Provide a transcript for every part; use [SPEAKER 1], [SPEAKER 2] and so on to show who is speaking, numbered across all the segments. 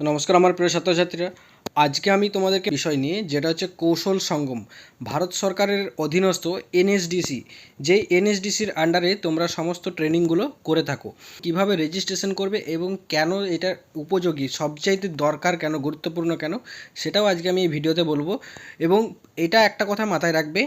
[SPEAKER 1] নমস্কার আমার প্রিয় ছাত্রছাত্রীরা। আজকে আমি তোমাদেরকে বিষয় নিয়ে, যেটা হচ্ছে কৌশল সঙ্গম। ভারত সরকারের অধীনস্থ এনএসডিসি যেই এনএসডিসির আন্ডারে তোমরা সমস্ত ট্রেনিংগুলো করে থাকো। কীভাবে রেজিস্ট্রেশন করবে এবং কেন এটা উপযোগী, সবচাইতে দরকার কেন, গুরুত্বপূর্ণ কেন, সেটাও আজকে আমি এই ভিডিওতে বলব। এবং এটা একটা কথা মাথায় রাখবে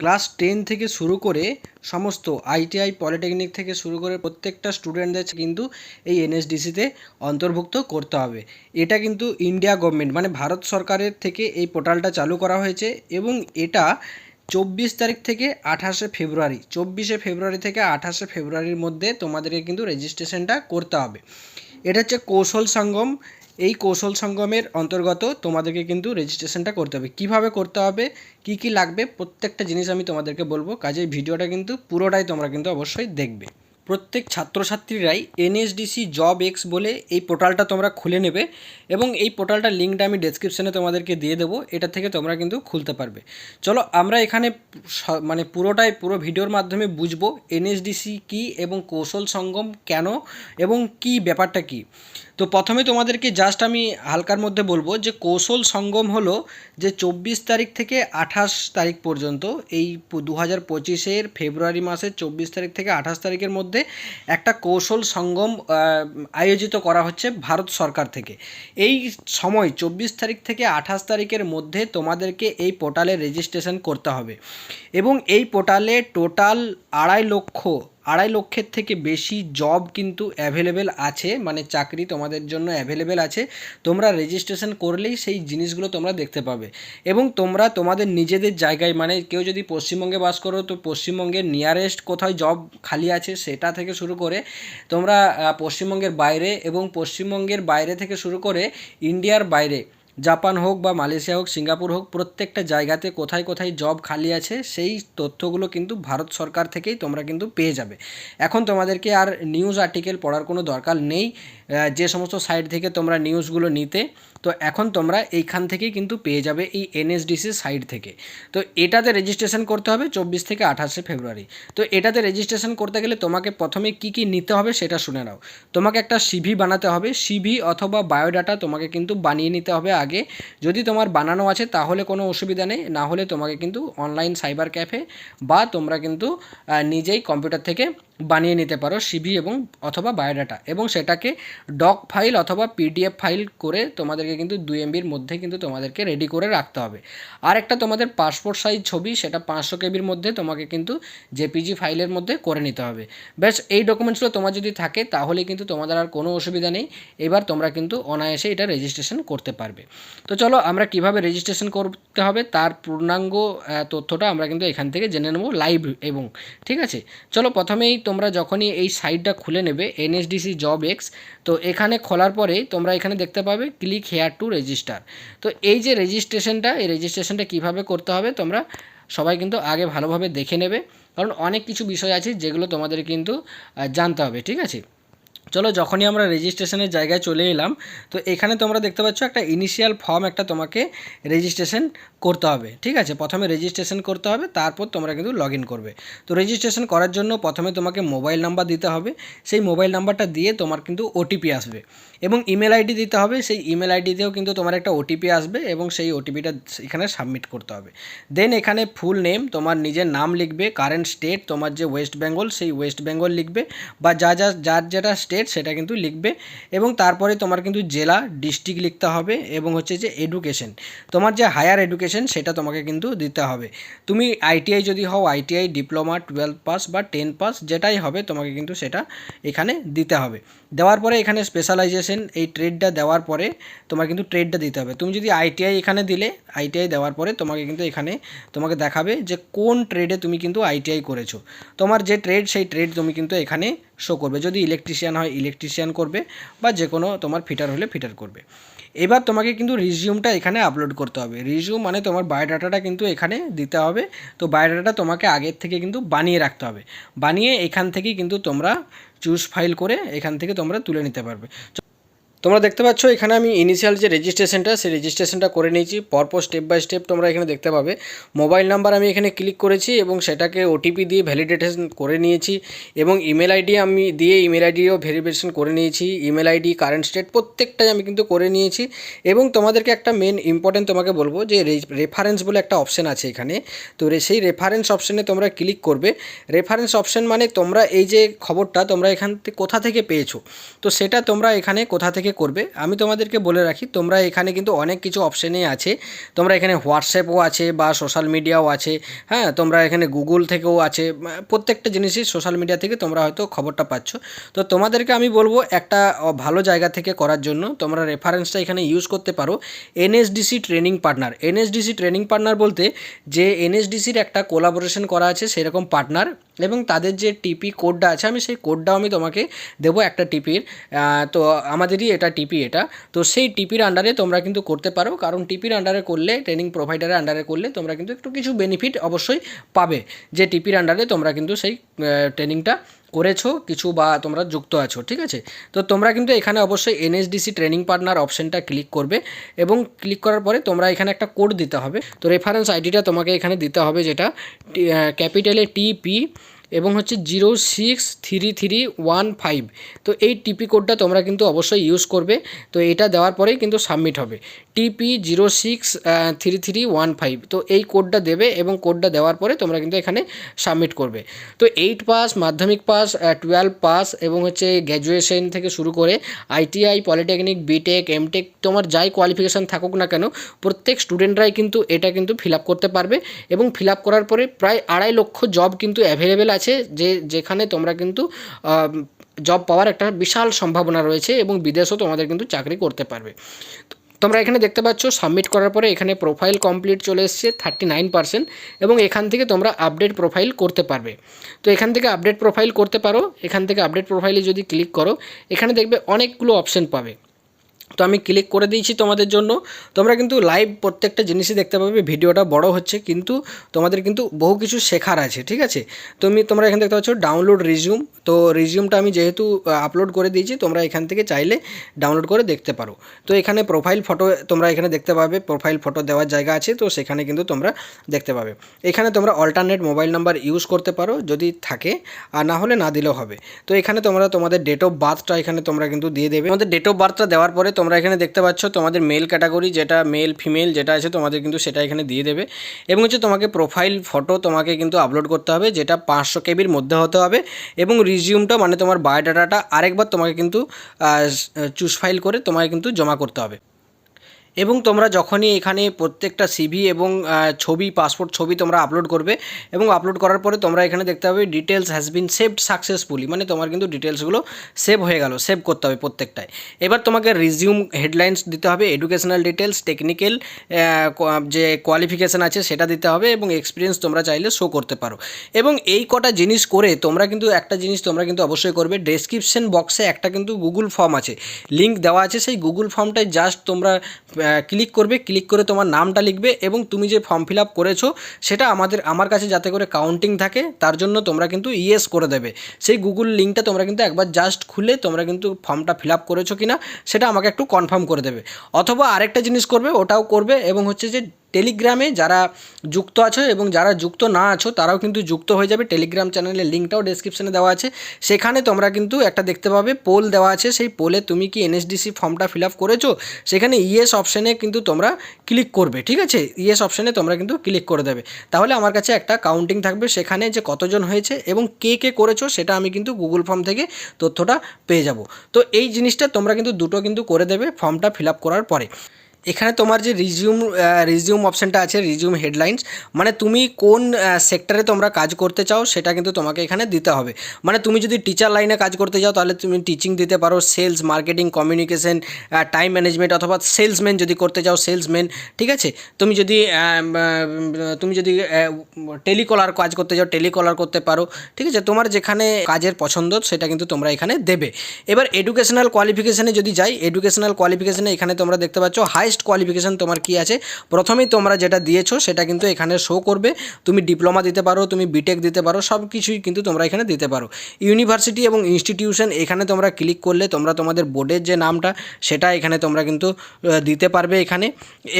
[SPEAKER 1] ক্লাস টেন থেকে শুরু করে সমস্ত আইটিআই, পলিটেকনিক থেকে শুরু করে প্রত্যেকটা স্টুডেন্টদের কিন্তু এই এনএসডিসিতে অন্তর্ভুক্ত করতে হবে। এটা কিন্তু ইন্ডিয়া গভর্নমেন্ট মানে ভারত সরকারের থেকে এই পোর্টালটা চালু করা হয়েছে এবং এটা চব্বিশ তারিখ থেকে আঠাশে ফেব্রুয়ারি, চব্বিশে ফেব্রুয়ারি থেকে আঠাশে ফেব্রুয়ারির মধ্যে তোমাদেরকে কিন্তু রেজিস্ট্রেশনটা করতে হবে। এটা হচ্ছে কৌশল সঙ্গম এই কৌশল সঙ্গমের অন্তর্গত তোমাদেরকে কিন্তু রেজিস্ট্রেশনটা করতে হবে। কীভাবে করতে হবে? কি কি লাগবে? প্রত্যেকটা জিনিস আমি তোমাদেরকে বলব। কাজেই ভিডিওটা কিন্তু পুরোটাই তোমরা কিন্তু অবশ্যই দেখবে। প্রত্যেক ছাত্রছাত্রীরাই এনএসডিসি জব এক্স বলে এই পোর্টালটা তোমরা খুলে নেবে এবং এই পোর্টালটার লিঙ্কটা আমি ডেসক্রিপশনে তোমাদেরকে দিয়ে দেবো। এটা থেকে তোমরা কিন্তু খুলতে পারবে। চলো, আমরা এখানে মানে পুরোটাই, পুরো ভিডিওর মাধ্যমে বুঝব এনএসডিসি কি এবং কৌশল সঙ্গম কেন এবং কি ব্যাপারটা কি। তো প্রথমে তোমাদেরকে জাস্ট আমি হালকার মধ্যে বলব যে কৌশল সঙ্গম হলো যে চব্বিশ তারিখ থেকে আঠাশ তারিখ পর্যন্ত এই দু হাজার পঁচিশের ফেব্রুয়ারি মাসের চব্বিশ তারিখ থেকে আঠাশ তারিখের মধ্যে একটা কৌশল সঙ্গম আয়োজিত করা হচ্ছে ভারত সরকার থেকে। এই সময় চব্বিশ তারিখ থেকে আঠাশ তারিখের মধ্যে তোমাদেরকে এই পোর্টালে রেজিস্ট্রেশন করতে হবে। এবং এই পোর্টালে টোটাল আড়াই লক্ষ আড়াই লক্ষের থেকে বেশি জব কিন্তু অ্যাভেলেবেল আছে মানে চাকরি তোমাদের জন্য অ্যাভেলেবেল আছে। তোমরা রেজিস্ট্রেশন করলেই সেই জিনিসগুলো তোমরা দেখতে পাবে। এবং তোমরা তোমাদের নিজেদের জায়গায় মানে কেউ যদি পশ্চিমবঙ্গে বাস করো, তো পশ্চিমবঙ্গের নিয়ারেস্ট কোথায় জব খালি আছে সেটা থেকে শুরু করে তোমরা পশ্চিমবঙ্গের বাইরে এবং পশ্চিমবঙ্গের বাইরে থেকে শুরু করে ইন্ডিয়ার বাইরে জাপান হোক বা মালয়েশিয়া হোক, সিঙ্গাপুর হোক, প্রত্যেকটা জায়গাতে কোথায় কোথায় জব খালি আছে, সেই তথ্যগুলো কিন্তু ভারত সরকার থেকেই তোমরা কিন্তু পেয়ে যাবে। এখন তোমাদেরকে আর নিউজ আর্টিকেল পড়ার কোনো দরকার নেই। যে সমস্ত সাইট থেকে তোমরা নিউজগুলো নিতে তো এখন তোমরা এইখান থেকেই কিন্তু পেয়ে যাবে এই এনএসডিসি সাইট থেকে। তো এটাতে রেজিস্ট্রেশন করতে হবে চব্বিশ থেকে আঠাশে ফেব্রুয়ারি। তো এটাতে রেজিস্ট্রেশন করতে গেলে তোমাকে প্রথমে কি কি নিতে হবে সেটা শুনে নাও। তোমাকে একটা সিভি বানাতে হবে। সিভি অথবা বায়োডাটা তোমাকে কিন্তু বানিয়ে নিতে হবে আগে। যদি তোমার বানানো আছে তাহলে কোনো অসুবিধা নেই, না হলে তোমাকে কিন্তু অনলাইন সাইবার ক্যাফে বা তোমরা কিন্তু নিজেই কম্পিউটার থেকে বানিয়ে নিতে পারো সিভি এবং অথবা বায়োডাটা এবং সেটাকে ডক ফাইল অথবা পিডিএফ ফাইল করে তোমাদেরকে কিন্তু দুই এমবির মধ্যে কিন্তু তোমাদেরকে রেডি করে রাখতে হবে। আর একটা তোমাদের পাসপোর্ট সাইজ ছবি, সেটা পাঁচশো কেবির মধ্যে তোমাকে কিন্তু জেপিজি ফাইলের মধ্যে করে নিতে হবে। ব্যাস, এই ডকুমেন্টসগুলো তোমার যদি থাকে তাহলে কিন্তু তোমাদের আর কোনো অসুবিধা নেই। এবার তোমরা কিন্তু অনায়াসে এটা রেজিস্ট্রেশন করতে পারবে। তো চলো, আমরা কীভাবে রেজিস্ট্রেশন করতে হবে, তার পূর্ণাঙ্গ তথ্যটা আমরা কিন্তু এখান থেকে জেনে নেব লাইভ এবং, ঠিক আছে? চলো, প্রথমেই তোমরা যখনই এই সাইটটা খুলে নেবে এনএসডিসি জব এক্স তো এখানে খোলার পরেই তোমরা এখানে দেখতে পাবে ক্লিক হেয়ার টু রেজিস্টার তো এই যে রেজিস্ট্রেশনটা এই রেজিস্ট্রেশনটা কীভাবে করতে হবে তোমরা সবাই কিন্তু আগে ভালোভাবে দেখে নেবে। কারণ অনেক কিছু বিষয় আছে যেগুলো তোমাদের কিন্তু জানতে হবে, ঠিক আছে? চলো যখনই আমরা রেজিস্ট্রেশনের জায়গায় চলে এলাম, তো এখানে তোমরা দেখতে পাচ্ছ একটা ইনিশিয়াল ফর্ম একটা তোমাকে রেজিস্ট্রেশন করতে হবে, ঠিক আছে? প্রথমে রেজিস্ট্রেশন করতে হবে, তারপর তোমরা কিন্তু লগ করবে। তো রেজিস্ট্রেশন করার জন্য প্রথমে তোমাকে মোবাইল নাম্বার দিতে হবে, সেই মোবাইল নাম্বারটা দিয়ে তোমার কিন্তু ওটিপি আসবে। এবং ইমেল আইডি দিতে হবে, সেই ইমেল আইডিতেও কিন্তু তোমার একটা ওটিপি আসবে এবং সেই ওটিপিটা এখানে সাবমিট করতে হবে। দেন এখানে ফুল নেম তোমার নিজের নাম লিখবে কারেন্ট স্টেট তোমার যে ওয়েস্ট বেঙ্গল সেই ওয়েস্ট বেঙ্গল লিখবে, বা যা যা, যার যেটা স্টেট সেটা কিন্তু লিখবে, এবং তারপরে তোমার কিন্তু জেলা ডিস্ট্রিক্ট লিখতে হবে, এবং হচ্ছে যে এডুকেশন তোমার যে হায়ার এডুকেশন সেটা তোমাকে কিন্তু দিতে হবে। তুমি আইটিআই যদি হও আইটিআই ডিপ্লোমা টুয়েলভ পাস বা টেন পাস যেটাই হবে, তোমাকে কিন্তু সেটা এখানে দিতে হবে। দেওয়ার পরে এখানে স্পেশালাইজেশন এই ট্রেডটা দেওয়ার পরে তোমার কিন্তু ট্রেডটা দিতে হবে। তুমি যদি আইটিআই এখানে দিলে আইটিআই দেওয়ার পরে তোমাকে কিন্তু এখানে তোমাকে দেখাবে যে কোন ট্রেডে তুমি কিন্তু আইটিআই করেছ। তোমার যে ট্রেড সেই ট্রেড তুমি কিন্তু এখানে শো করবে। যদি ইলেকট্রিশিয়ান হয় ইলেকট্রিশিয়ান করবে বা যে কোনো তোমার ফিটার হলে ফিটার করবে। এবার তোমাকে কিন্তু রিজিউমটা এখানে আপলোড করতে হবে। রিজিউম মানে তোমার বায়োডাটাটা কিন্তু এখানে দিতে হবে। তো বায়োডাটা তোমাকে আগের থেকে কিন্তু বানিয়ে রাখতে হবে। বানিয়ে এখান থেকেই কিন্তু তোমরা চুজ ফাইল করে এখান থেকে তোমরা তুলে নিতে পারবে। তোমরা দেখতে পাচ্ছ, এখানে আমি ইনিশিয়াল যে রেজিস্ট্রেশনটা সেই রেজিস্ট্রেশনটা করে নিয়েছি। পরপর স্টেপ বাই স্টেপ তোমরা এখানে দেখতে পাবে। মোবাইল নাম্বার আমি এখানে ক্লিক করেছি এবং সেটাকে ওটিপি দিয়ে ভ্যালিডেশন করে নিয়েছি এবং ইমেল আইডি আমি দিয়ে ইমেল আইডিও ভেরিফিকেশন করে নিয়েছি। ইমেল আইডি কারেন্ট স্টেট প্রত্যেকটাই আমি কিন্তু করে নিয়েছি এবং তোমাদেরকে একটা মেন ইম্পর্টেন্ট তোমাকে বলব যে রেফারেন্স বলে একটা অপশন আছে এখানে। তো সেই রেফারেন্স অপশনে তোমরা ক্লিক করবে। রেফারেন্স অপশন মানে তোমরা এই যে খবরটা তোমরা এখান থেকে কোথা থেকে পেয়েছ? তো সেটা তোমরা এখানে কোথা থেকে করবে। আমি তোমাদেরকে বলে রাখি, তোমরা এখানে কিন্তু অনেক কিছু অপশানে আছে। তোমরা এখানে হোয়াটসঅ্যাপও আছে বা সোশ্যাল মিডিয়াও আছে হ্যাঁ? তোমরা এখানে গুগল থেকেও আছে প্রত্যেকটা জিনিসই সোশ্যাল মিডিয়া থেকে তোমরা হয়তো খবরটা পাচ্ছ। তো তোমাদেরকে আমি বলব একটা ভালো জায়গা থেকে করার জন্য তোমরা রেফারেন্সটা এখানে ইউজ করতে পারো। NSDC training partner NSDC training partner বলতে যে এনএসডিসির একটা কোলাবোরেশন করা আছে, সেরকম পার্টনার এবং তাদের যে টিপি কোডটা আছে, আমি সেই কোডটাও আমি তোমাকে দেবো একটা টিপির তো আমাদেরই এটা টিপি এটা। তো সেই টিপির আন্ডারে তোমরা কিন্তু করতে পারো, কারণ টিপির আন্ডারে করলে ট্রেনিং প্রোভাইডারের আন্ডারে করলে তোমরা কিন্তু একটু কিছু বেনিফিট অবশ্যই পাবে। যে টিপির আন্ডারে তোমরা কিন্তু সেই ট্রেনিংটা করেছ, কিছু বা তোমরা যুক্ত আছো, ঠিক আছে? তো তোমরা কিন্তু এখানে অবশ্যই এনএসডিসি ট্রেনিং পার্টনার অপশনটা ক্লিক করবে এবং ক্লিক করার পরে তোমরা এখানে একটা কোড দিতে হবে। তো রেফারেন্স আইডিটা তোমাকে এখানে দিতে হবে যেটা ক্যাপিটালে টিপি এবং হচ্ছে zero six three three one five. তো এই টিপি কোডটা তোমরা কিন্তু অবশ্যই ইউজ করবে। তো এটা দেওয়ার পরেই কিন্তু সাবমিট হবে। TP zero six three three one five. তো এই কোডটা দেবে এবং কোডটা দেওয়ার পরে তোমরা কিন্তু এখানে সাবমিট করবে। তো এইট পাস মাধ্যমিক পাস টুয়েলভ পাস এবং হচ্ছে গ্র্যাজুয়েশন থেকে শুরু করে আইটিআই পলিটেকনিক বিটেক এমটেক তোমার যাই কোয়ালিফিকেশান থাকুক না কেন, প্রত্যেক স্টুডেন্টরাই কিন্তু এটা কিন্তু ফিল করতে পারবে। এবং ফিল করার পরে প্রায় আড়াই লক্ষ জব কিন্তু অ্যাভেলেবেল আছে যে যেখানে তোমরা কিন্তু জব পাওয়ার একটা বিশাল সম্ভাবনা রয়েছে এবং বিদেশেও তোমাদের কিন্তু চাকরি করতে পারবে। তোমরা এখানে দেখতে পাচ্ছ সাবমিট করার পরে এখানে প্রোফাইল কমপ্লিট চলে এসছে থার্টি নাইন পার্সেন্ট এবং এখান থেকে তোমরা আপডেট প্রোফাইল করতে পারবে। তো এখান থেকে আপডেট প্রোফাইল করতে পারো, এখান থেকে আপডেট প্রোফাইলে যদি ক্লিক করো, এখানে দেখবে অনেকগুলো অপশন পাবে। তো আমি ক্লিক করে দিয়েছি তোমাদের জন্য। তোমরা কিন্তু লাইভ প্রত্যেকটা জিনিসই দেখতে পাবে, ভিডিওটা বড় হচ্ছে, কিন্তু তোমাদের কিন্তু বহু কিছু শেখার আছে, ঠিক আছে? তুমি, তোমরা এখানে দেখতে পাচ্ছ ডাউনলোড রিজিউম তো রিজিউমটা আমি যেহেতু আপলোড করে দিয়েছি, তোমরা এখান থেকে চাইলে ডাউনলোড করে দেখতে পারো। তো এখানে প্রোফাইল ফটো তোমরা এখানে দেখতে পাবে প্রোফাইল ফটো দেওয়ার জায়গা আছে, তো সেখানে কিন্তু তোমরা দেখতে পাবে। এখানে তোমরা অল্টারনেট মোবাইল নাম্বার ইউজ করতে পারো, যদি থাকে, আর না হলে না দিলেও হবে। তো এখানে তোমরা তোমাদের ডেট অফ বার্থটা এখানে তোমরা কিন্তু দিয়ে দেবে। তোমাদের ডেট অফ বার্থটা দেওয়ার পরে তোমরা এখানে দেখতে পাচ্ছ তোমাদের মেল ক্যাটাগরি যেটা মেল ফিমেল যেটা আছে তোমাদের কিন্তু সেটা এখানে দিয়ে দেবে। এবং হচ্ছে তোমাকে প্রোফাইল ফটো তোমাকে কিন্তু আপলোড করতে হবে, যেটা পাঁচশো কেবির মধ্যে হতে হবে। এবং রিজিউমটা মানে তোমার বায়োডাটাটা আরেকবার তোমাকে কিন্তু চুজ ফাইল করে তোমাকে কিন্তু জমা করতে হবে। এবং তোমরা যখনই এখানে প্রত্যেকটা সিভি এবং ছবি পাসপোর্ট ছবি তোমরা আপলোড করবে এবং আপলোড করার পরে তোমরা এখানে দেখতে পাবে details has been saved successfully মানে তোমার কিন্তু ডিটেলসগুলো সেভ হয়ে গেল সেভ করতে হবে প্রত্যেকটায়। এবার তোমাকে রিজিউম হেডলাইন্স দিতে হবে এডুকেশনাল ডিটেলস টেকনিক্যাল যে কোয়ালিফিকেশান আছে সেটা দিতে হবে এবং এক্সপিরিয়েন্স তোমরা চাইলে শো করতে পারো। এবং এই কটা জিনিস করে তোমরা কিন্তু, একটা জিনিস তোমরা কিন্তু অবশ্যই করবে ডেসক্রিপশন বক্সে একটা কিন্তু গুগল ফর্ম আছে। লিঙ্ক দেওয়া আছে, সেই গুগল ফর্মটায় জাস্ট তোমরা ক্লিক করবে ক্লিক করে তোমার নামটা লিখবে এবং তুমি যে ফর্ম ফিল আপ করেছ, সেটা আমাদের, আমার কাছে যাতে করে কাউন্টিং থাকে, তার জন্য তোমরা কিন্তু ইয়েস করে দেবে। সেই গুগল লিঙ্কটা তোমরা কিন্তু একবার জাস্ট খুলে তোমরা কিন্তু ফর্মটা ফিল আপ করেছ কি না সেটা আমাকে একটু কনফার্ম করে দেবে। অথবা আরেকটা জিনিস করবে, ওটাও করবে এবং হচ্ছে যে টেলিগ্রামে যারা যুক্ত আছো এবং যারা যুক্ত না আছো, তারাও কিন্তু যুক্ত হয়ে যাবে। টেলিগ্রাম চ্যানেলের লিঙ্কটাও ডেসক্রিপশনে দেওয়া আছে। সেখানে তোমরা কিন্তু একটা দেখতে পাবে, পোল দেওয়া আছে। সেই পোলে তুমি কি এনএসডিসি ফর্মটা ফিল আপ করেছ? সেখানে ইয়েস অপশানে কিন্তু তোমরা ক্লিক করবে, ঠিক আছে? ইয়েস অপশানে তোমরা কিন্তু ক্লিক করে দেবে। তাহলে আমার কাছে একটা কাউন্টিং থাকবে সেখানে যে কতজন হয়েছে এবং কে কে করেছ, সেটা আমি কিন্তু গুগল ফর্ম থেকে তথ্যটা পেয়ে যাব। তো এই জিনিসটা তোমরা কিন্তু দুটো কিন্তু করে দেবে ফর্মটা ফিল আপ করার পরে। এখানে তোমার যে রিজিউম রিজিউম অপশানটা আছে রিজিউম হেডলাইন্স মানে তুমি কোন সেক্টরে তোমরা কাজ করতে চাও সেটা কিন্তু তোমাকে এখানে দিতে হবে। মানে তুমি যদি টিচার লাইনে কাজ করতে চাও তাহলে তুমি টিচিং দিতে পারো sales marketing communication time management অথবা সেলসম্যান যদি করতে চাও সেলসম্যান ঠিক আছে? তুমি যদি তুমি যদি টেলিকলার কাজ করতে চাও টেলিকলার করতে পারো, ঠিক আছে? তোমার যেখানে কাজের পছন্দ সেটা কিন্তু তোমরা এখানে দেবে। এবার এডুকেশনাল কোয়ালিফিকেশানে যদি যাই এডুকেশনাল কোয়ালিফিকেশানে এখানে তোমরা দেখতে পাচ্ছ হাই হাইস্ট কোয়ালিফিকেশান তোমার কি আছে? প্রথমেই তোমরা যেটা দিয়েছ সেটা কিন্তু এখানে শো করবে। তুমি ডিপ্লোমা দিতে পারো, তুমি বিটেক দিতে পারো সব কিছুই কিন্তু তোমরা এখানে দিতে পারো। ইউনিভার্সিটি এবং ইনস্টিটিউশন এখানে তোমরা ক্লিক করলে তোমরা তোমাদের বোর্ডের যে নামটা, সেটা এখানে তোমরা কিন্তু দিতে পারবে এখানে।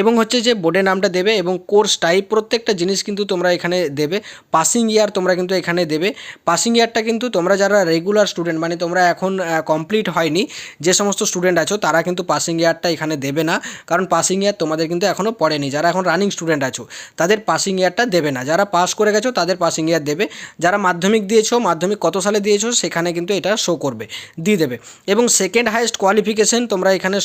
[SPEAKER 1] এবং হচ্ছে যে বোর্ডের নামটা দেবে এবং কোর্স টাইপ প্রত্যেকটা জিনিস কিন্তু তোমরা এখানে দেবে। পাসিং ইয়ার তোমরা কিন্তু এখানে দেবে। পাসিং ইয়ারটা কিন্তু তোমরা যারা রেগুলার স্টুডেন্ট মানে তোমরা এখন কমপ্লিট হয়নি, যে সমস্ত স্টুডেন্ট আছো, তারা কিন্তু পাসিং ইয়ারটা এখানে দেবে না। কারণ পাসিং ইয়ার তোমাদের কিন্তু এখনও পড়েনি। যারা এখন রানিং স্টুডেন্ট আছো, তাদের পাসিং ইয়ারটা দেবে না। যারা পাস করে গেছো, তাদের পাসিং ইয়ার দেবে। যারা মাধ্যমিক দিয়েছ, মাধ্যমিক কত সালে দিয়েছ, সেখানে কিন্তু এটা শো করবে, দিয়ে দেবে। এবং সেকেন্ড হায়েস্ট কোয়ালিফিকেশন তোমরা এখানে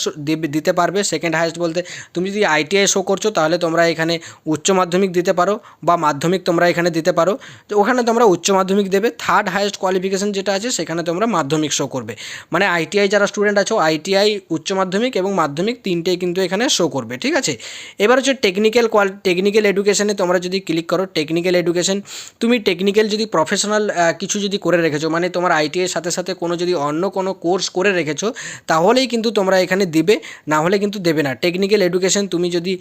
[SPEAKER 1] দিতে পারবে। সেকেন্ড হায়েস্ট বলতে, তুমি যদি আইটিআই শো করছ, তাহলে তোমরা এখানে উচ্চ মাধ্যমিক দিতে পারো, বা মাধ্যমিক তোমরা এখানে দিতে পারো। তো ওখানে তোমরা উচ্চ মাধ্যমিক দেবে। থার্ড হায়েস্ট কোয়ালিফিকেশন যেটা আছে, সেখানে তোমরা মাধ্যমিক শো করবে। মানে আইটিআই যারা স্টুডেন্ট আছো আইটিআই উচ্চ মাধ্যমিক এবং মাধ্যমিক তিনটেই কিন্তু এখানে শো করবে, ঠিক আছে? এবার হচ্ছে টেকনিক্যাল কোয়াল টেকনিক্যাল এডুকেশনে তোমরা যদি ক্লিক করো টেকনিক্যাল এডুকেশন তুমি টেকনিক্যাল যদি প্রফেশনাল কিছু যদি করে রেখেছো মানে তোমার আইটিআই সাথে সাথে কোনো যদি অন্য কোনো কোর্স করে রেখেছো, তাহলেই কিন্তু তোমরা এখানে দিবে, না হলে কিন্তু দেবে না। টেকনিক্যাল এডুকেশন তুমি যদি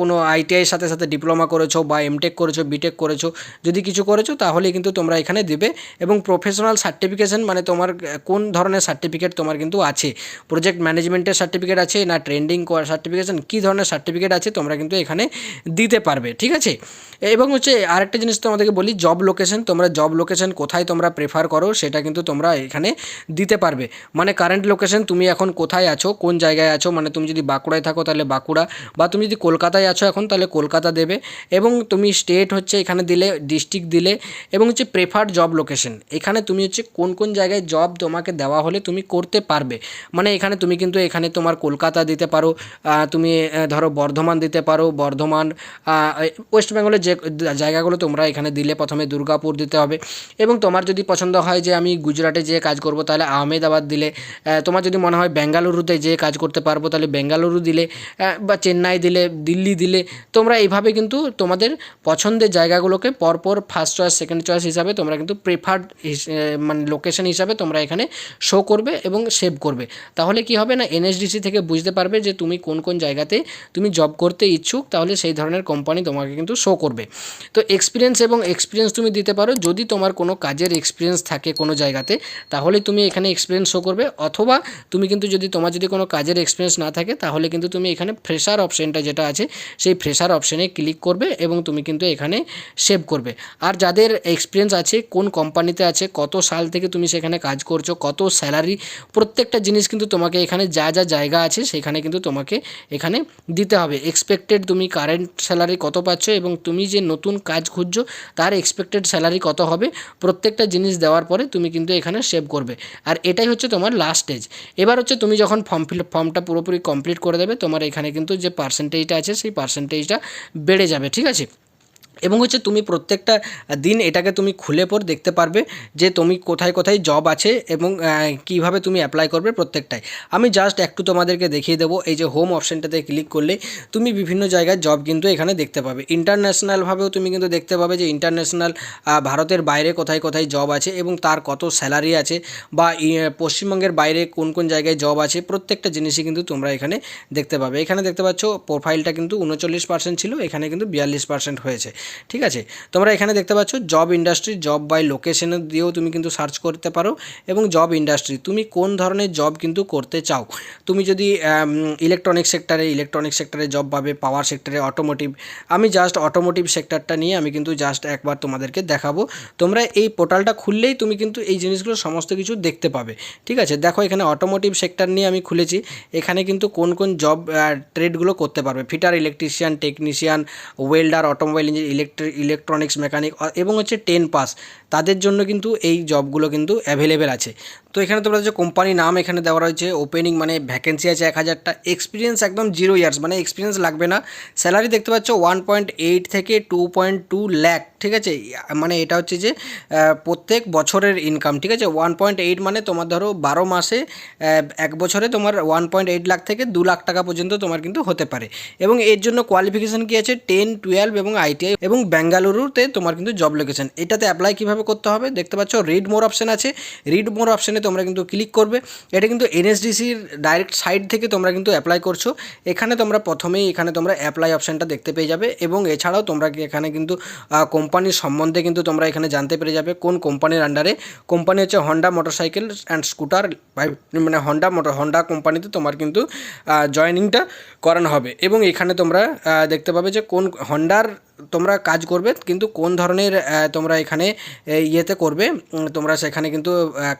[SPEAKER 1] কোনো আইটিআইয়ের সাথে সাথে ডিপ্লোমা করেছ বা এমটেক করেছ বিটেক করেছ, যদি কিছু করেছ তাহলে কিন্তু তোমরা এখানে দিবে এবং প্রফেশনাল সার্টিফিকেশন মানে তোমার, কোন ধরনের সার্টিফিকেট তোমার কিন্তু আছে? প্রজেক্ট ম্যানেজমেন্টের সার্টিফিকেট আছে না ট্রেন্ডিং সার্টিফিকেশন কী ধরনের সার্টিফিকেট আছে তোমরা কিন্তু এখানে দিতে পারবে, ঠিক আছে? এবং হচ্ছে আরেকটা জিনিস তোমাদেরকে বলি জব লোকেশন তোমরা জব লোকেশন কোথায় তোমরা প্রেফার করো সেটা কিন্তু তোমরা এখানে দিতে পারবে। মানে কারেন্ট লোকেশন তুমি এখন কোথায় আছো, কোন জায়গায় আছো? মানে তুমি যদি বাঁকুড়ায় থাকো তাহলে বাঁকুড়া, বা তুমি যদি কলকাতায় আছো এখন তাহলে কলকাতা দেবে। এবং তুমি স্টেট হচ্ছে এখানে দিলে ডিস্ট্রিক্ট দিলে, এবং হচ্ছে প্রেফার্ড জব লোকেশন এখানে তুমি হচ্ছে কোন কোন জায়গায় জব তোমাকে দেওয়া হলে তুমি করতে পারবে। মানে এখানে তুমি কিন্তু এখানে তোমার কলকাতা দিতে পারো তুমি ধরো বর্ধমান দিতে পারো। বর্ধমান ওয়েস্ট বেঙ্গলের যে জায়গাগুলো তোমরা এখানে দিলে প্রথমে দুর্গাপুর দিতে হবে। এবং তোমার যদি পছন্দ হয় যে আমি গুজরাটে যেয়ে কাজ করব, তাহলে আহমেদাবাদ দিলে তোমার যদি মনে হয় বেঙ্গালুরুতে যেয়ে কাজ করতে পারব, তাহলে বেঙ্গালুরু দিলে বা চেন্নাই দিলে, দিল্লি দিলে, তোমরা এইভাবে কিন্তু তোমাদের পছন্দের জায়গাগুলোকে পরপর ফার্স্ট চয়েস সেকেন্ড চয়েস হিসাবে তোমরা কিন্তু প্রেফার্ড মানে লোকেশন হিসাবে তোমরা এখানে শো করবে এবং সেভ করবে। তাহলে কি হবে না এনএসডিসি থেকে বুঝতে পারবে যে তুমি কোন কোন কোন জায়গাতে তুমি জব করতে ইচ্ছুক, তাহলে সেই ধরনের কোম্পানি তোমাকে কিন্তু শো করবে। তো এক্সপিরিয়েন্স এবং এক্সপিরিয়েন্স তুমি দিতে পারো। যদি তোমার কোনো কাজের এক্সপিরিয়েন্স থাকে কোনো জায়গাতে, তাহলে তুমি এখানে এক্সপিরিয়েন্স শো করবে। অথবা তুমি কিন্তু যদি তোমার যদি কোনো কাজের এক্সপিরিয়েন্স না থাকে, তাহলে কিন্তু তুমি এখানে ফ্রেশার অপশানটা যেটা আছে, সেই ফ্রেশার অপশানে ক্লিক করবে এবং তুমি কিন্তু এখানে সেভ করবে। আর যাদের এক্সপিরিয়েন্স আছে, কোন কোম্পানিতে আছে, কত সাল থেকে তুমি সেখানে কাজ করছ, কত স্যালারি প্রত্যেকটা জিনিস কিন্তু তোমাকে এখানে যা যা জায়গা আছে, সেখানে কিন্তু তোমাকে এখানে দিতে হবে। এক্সপেক্টেড তুমি কারেন্ট স্যালারি কত পাচ্ছ এবং তুমি যে নতুন কাজ খুঁজছো, তার এক্সপেক্টেড স্যালারি কত হবে, প্রত্যেকটা জিনিস দেওয়ার পরে তুমি কিন্তু এখানে সেভ করবে। আর এটাই হচ্ছে তোমার লাস্ট স্টেজ এবার হচ্ছে তুমি যখন ফর্ম ফিল ফর্মটা পুরোপুরি কমপ্লিট করে দেবে, তোমার এখানে কিন্তু যে পার্সেন্টেজটা আছে, সেই পার্সেন্টেজটা বেড়ে যাবে, ঠিক আছে? এবং হচ্ছে তুমি প্রত্যেকটা দিন এটাকে তুমি খুলে পর দেখতে পারবে যে তুমি কোথায় কোথায় জব আছে এবং কীভাবে তুমি অ্যাপ্লাই করবে প্রত্যেকটাই। আমি জাস্ট একটু তোমাদেরকে দেখিয়ে দেবো, এই যে হোম অপশানটাতে ক্লিক করলে তুমি বিভিন্ন জায়গায় জব কিন্তু এখানে দেখতে পাবে। ইন্টারন্যাশনালভাবেও তুমি কিন্তু দেখতে পাবে যে ইন্টারন্যাশনাল ভারতের বাইরে কোথায় কোথায় জব আছে এবং তার কত স্যালারি আছে বা পশ্চিমবঙ্গের বাইরে কোন কোন জায়গায় জব আছে, প্রত্যেকটা জিনিসই কিন্তু তোমরা এখানে দেখতে পাবে। এখানে দেখতে পাচ্ছ প্রোফাইলটা কিন্তু উনচল্লিশ পার্সেন্ট ছিল, এখানে কিন্তু বিয়াল্লিশ পার্সেন্ট হয়েছে। ঠিক আছে? তোমরা এখানে দেখতে পাচ্ছ জব ইন্ডাস্ট্রি জব বাই লোকেশনে দিয়েও তুমি কিন্তু সার্চ করতে পারো এবং জব ইন্ডাস্ট্রি তুমি কোন ধরনের জব কিন্তু করতে চাও? তুমি যদি ইলেকট্রনিক সেক্টরে ইলেকট্রনিক সেক্টরে জব পাবে পাওয়ার সেক্টরে অটোমোটিভ আমি জাস্ট অটোমোটিভ সেক্টরটা নিয়ে আমি কিন্তু জাস্ট একবার তোমাদেরকে দেখাবো। তোমরা এই পোর্টালটা খুললেই তুমি কিন্তু এই জিনিসগুলো সমস্ত কিছু দেখতে পাবে। ঠিক আছে? দেখো এখানে অটোমোটিভ সেক্টর নিয়ে আমি খুলেছি। এখানে কিন্তু কোন কোন জব ট্রেডগুলো করতে পারবে। Fitter electrician technician welder automobile engine electric electronics mechanic এবং হচ্ছে টেন পাস তাদের জন্য কিন্তু এই জবগুলো কিন্তু অ্যাভেলেবেল আছে। তো এখানে তোমরা যে কোম্পানি নাম এখানে দেওয়া রয়েছে ওপেনিং মানে ভ্যাকেন্সি আছে এক হাজারটা এক্সপিরিয়েন্স একদম জিরো ইয়ার্স মানে এক্সপিরিয়েন্স লাগবে না। স্যালারি দেখতে পাচ্ছ ওয়ান পয়েন্ট এইট থেকে টু পয়েন্ট টু ল্যাক ঠিক আছে? মানে এটা হচ্ছে যে প্রত্যেক বছরের ইনকাম ঠিক আছে? ওয়ান পয়েন্ট এইট মানে তোমার ধরো বারো মাসে এক বছরে তোমার ওয়ান পয়েন্ট এইট লাখ থেকে দু লাখ টাকা পর্যন্ত তোমার কিন্তু হতে পারে। এবং এর জন্য কোয়ালিফিকেশান কি আছে? টেন টুয়েলভ এবং আইটিআই এবং বেঙ্গালুরুতে তোমার কিন্তু জব লোকেশন এটাতে অ্যাপ্লাই কীভাবে করতে হবে? দেখতে পাচ্ছ রিড মোর অপশান আছে। রিড মোর অপশনে তোমরা কিন্তু ক্লিক করবে। এটা কিন্তু এনএসডিসির ডাইরেক্ট সাইট থেকে তোমরা কিন্তু অ্যাপ্লাই করছ। এখানে তোমরা প্রথমেই এখানে তোমরা অ্যাপ্লাই অপশানটা দেখতে পেয়ে যাবে এবং এছাড়াও তোমরা এখানে কিন্তু কোম্পানির সম্বন্ধে কিন্তু তোমরা এখানে জানতে পেরে যাবে কোন কোম্পানির আন্ডারে কোম্পানি হচ্ছে হন্ডা মোটরসাইকেল অ্যান্ড স্কুটার মানে হন্ডা মোটর হন্ডা কোম্পানিতে তোমার কিন্তু জয়নিংটা করানো হবে। এবং এখানে তোমরা দেখতে পাবে যে কোন হন্ডার তোমরা কাজ করবে, কিন্তু কোন ধরনের তোমরা এখানে ইয়েতে করবে তোমরা সেখানে কিন্তু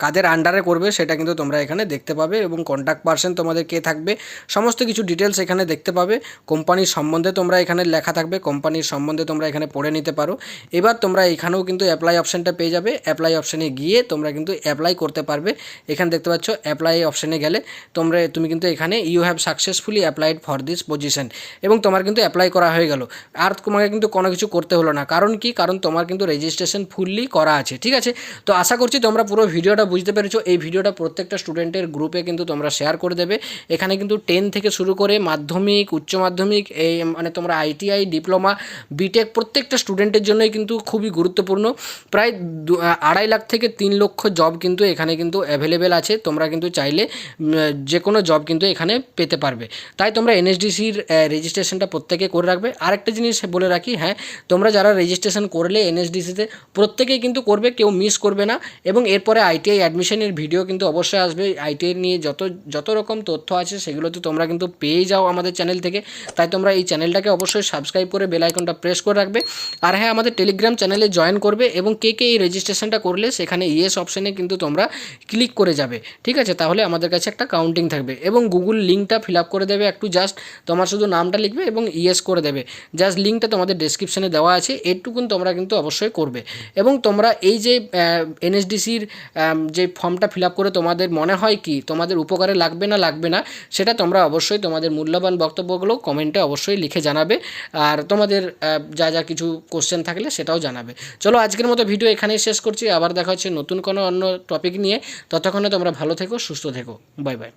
[SPEAKER 1] কাদের আন্ডারে করবে সেটা কিন্তু তোমরা এখানে দেখতে পাবে এবং কন্ট্যাক্ট পার্সন তোমাদের কে থাকবে, সমস্ত কিছু ডিটেলস এখানে দেখতে পাবে কোম্পানির সম্বন্ধে তোমরা এখানে লেখা থাকবে কোম্পানির সম্বন্ধে তোমরা এখানে পড়ে নিতে পারো। এবার তোমরা এখানেও কিন্তু অ্যাপ্লাই অপশানটা পেয়ে যাবে অ্যাপ্লাই অপশানে গিয়ে তোমরা কিন্তু অ্যাপ্লাই করতে পারবে। এখানে দেখতে পাচ্ছ অ্যাপ্লাই অপশানে গেলে তোমরা, তুমি কিন্তু এখানে you have successfully applied for this position এবং তোমার কিন্তু অ্যাপ্লাই করা হয়ে গেল। আর তোমাকে কিন্তু কোনো কিছু করতে হলো না। কারণ কি? কারণ তোমার কিন্তু রেজিস্ট্রেশন ফুললি করা আছে, ঠিক আছে? তো আশা করছি তোমরা পুরো ভিডিওটা বুঝতে পেরেছ। এই ভিডিওটা প্রত্যেকটা স্টুডেন্টের গ্রুপে কিন্তু তোমরা শেয়ার করে দেবে। এখানে কিন্তু টেন থেকে শুরু করে মাধ্যমিক, উচ্চ মাধ্যমিক, এই মানে তোমরা আইটিআই ডিপ্লোমা বিটেক প্রত্যেকটা স্টুডেন্টের জন্যই কিন্তু খুবই গুরুত্বপূর্ণ। প্রায় আড়াই লাখ থেকে তিন লক্ষ জব কিন্তু এখানে কিন্তু অ্যাভেলেবেল আছে। তোমরা কিন্তু চাইলে যে কোনো জব কিন্তু এখানে পেতে পারবে। তাই তোমরা এনএসডিসির রেজিস্ট্রেশনটা প্রত্যেকে করে রাখবে। আরেকটা জিনিস বলে রাখি হ্যাঁ তোমরা যারা রেজিস্ট্রেশন করলে এনএসডিসিতে প্রত্যেকেই কিন্তু করবে, কেউ মিস করবে না। এবং এরপরে আইটিআই অ্যাডমিশনের ভিডিও কিন্তু অবশ্যই আসবে। আইটিআই নিয়ে যত যত রকম তথ্য আছে সেগুলো তো তোমরা কিন্তু পেয়ে যাও আমাদের চ্যানেল থেকে। তাই তোমরা এই চ্যানেলটাকে অবশ্যই সাবস্ক্রাইব করে বেল আইকনটা প্রেস করে রাখবে। আর হ্যাঁ আমাদের টেলিগ্রাম চ্যানেলে জয়েন করবে এবং কে কে এই রেজিস্ট্রেশনটা করলে, সেখানে ইয়েস অপশানে কিন্তু তোমরা ক্লিক করে যাবে। ঠিক আছে? তাহলে আমাদের কাছে একটা কাউন্টিং থাকবে এবং গুগল লিঙ্কটা ফিল আপ করে দেবে একটু জাস্ট তোমার শুধু নামটা লিখবে এবং ইয়েস করে দেবে। জাস্ট লিঙ্কটা তোমাদের ডেসক্রিপশনে দেওয়া আছে, এটুকুন তোমরা কিন্তু অবশ্যই করবে। এবং তোমরা এই যে এনএসডিসির যে ফর্মটা ফিল করে তোমাদের মনে হয় কি, তোমাদের উপকারে লাগবে না লাগবে না, সেটা তোমরা অবশ্যই তোমাদের মূল্যবান বক্তব্যগুলো কমেন্টে অবশ্যই লিখে জানাবে। আর তোমাদের যা যা কিছু কোশ্চেন থাকলে সেটাও জানাবে। চলো, আজকের মতো ভিডিও এখানেই শেষ করছি। আবার দেখা হচ্ছে নতুন কোনো অন্য টপিক নিয়ে। ততক্ষণে তোমরা ভালো থেকো, সুস্থ থেকো। Bye bye